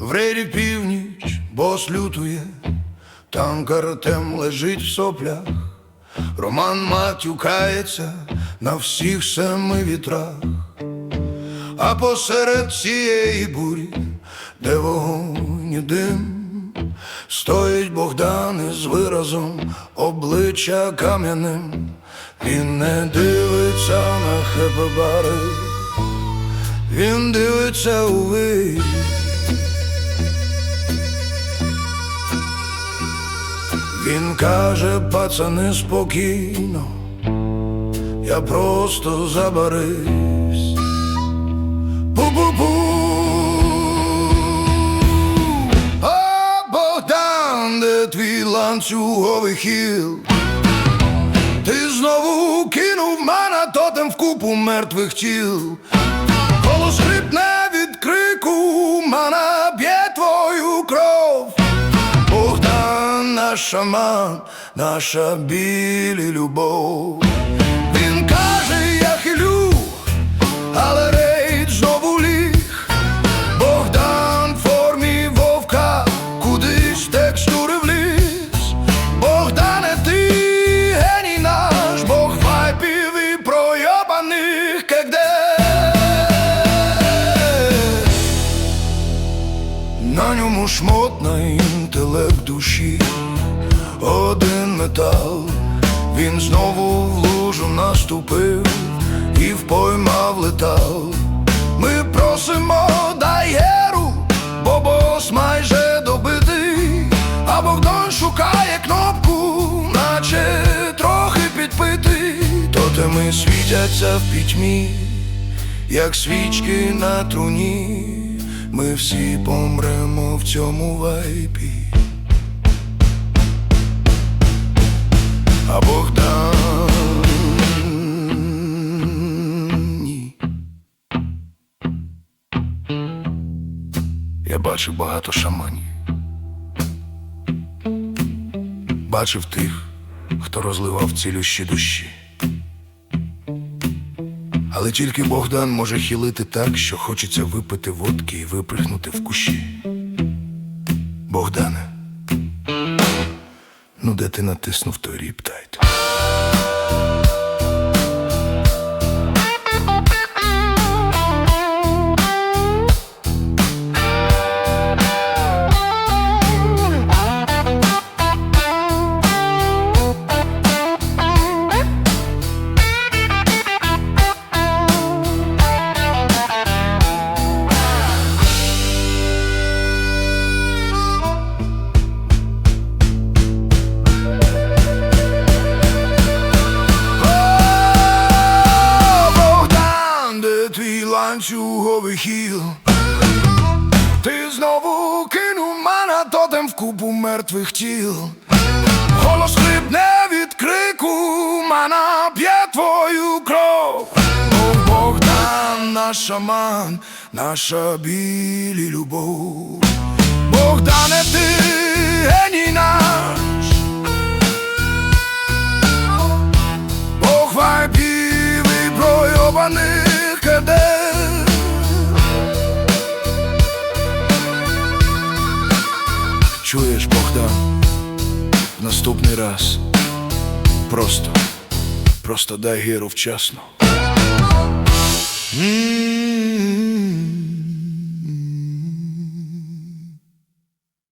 В північ бос лютує, танк Артем лежить в соплях, Роман матюкається на всіх семи вітрах, а посеред цієї бурі, де вогонь і дим, стоїть Богдан із виразом обличчя кам'яним, він не дивиться на хепебари, він дивиться у вир. Він каже, пацани, спокійно, я просто забаривсь. Твій ланцюговий хіл? Ти знову кинув мене тотем в купу мертвих тіл. Голос хрипне від крику, мене б'є твою кров. Богдан, наш шаман, наша білі любов. Шмот інтелект душі, один метал, він знову в лужу наступив і впоймав летал. Ми просимо дай геру, бо бос майже добитий, а Богдан шукає кнопку, наче трохи підпитий. Тотеми світяться в пітьмі, як свічки на труні, ми всі помремо в цьому вайпі. А Богдан. Я бачив багато шаманів. Бачив тих, хто розливав цілющі душі. Але тільки Богдан може хилити так, що хочеться випити водки і виприхнути в кущі. Богдане, ну де ти натиснув той ріптайт? Ланцюговий хіл? Ти знову кинув мене тотем в купу мертвих тіл. Голос хрипне від крику, мене п'є твою кров. О, Богдан, наш шаман, наша біль і любов. Богдане, ти геній наш. Бог вайпів і пройобаних Чуєш, Богдан, в наступний раз. Просто, просто дай гіру вчасно.